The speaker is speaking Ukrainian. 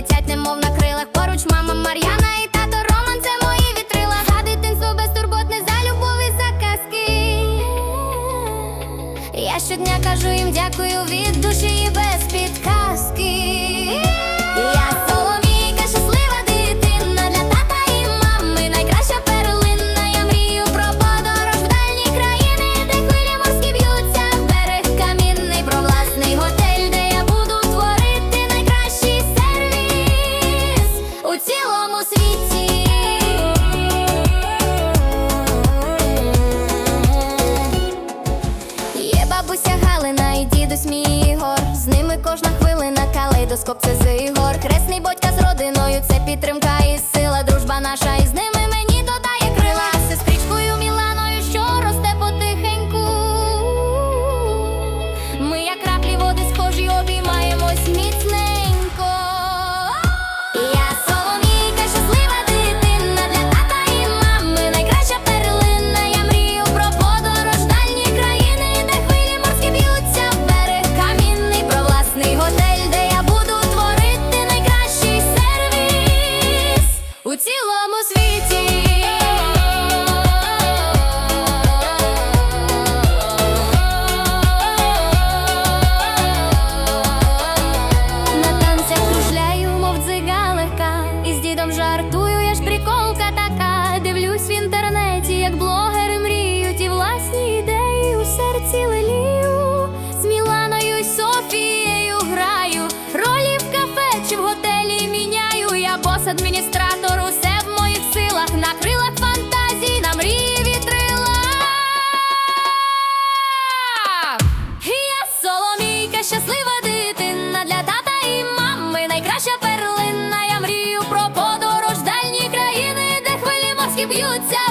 летять, немов на крилах. Поруч мама Мар'яна і тато Роман це мої вітрила. За дитинство безтурботне, за любов і за казки. Я щодня кажу їм дякую від душі і без підказки. цілому світі. Є бабуся Галина і дідусь мій Ігор З ними кожна хвилина калейдоскоп це ігор. Хресний батька з родиною це підтримка і сила, дружба наша із ним. Адміністратору все в моїх силах, на крилах фантазії, на мрії вітрила. Я соломійка, щаслива дитина для тата і мами. Найкраща перлина. Я мрію про подорож дальні країни, де хвилі морські б'ються.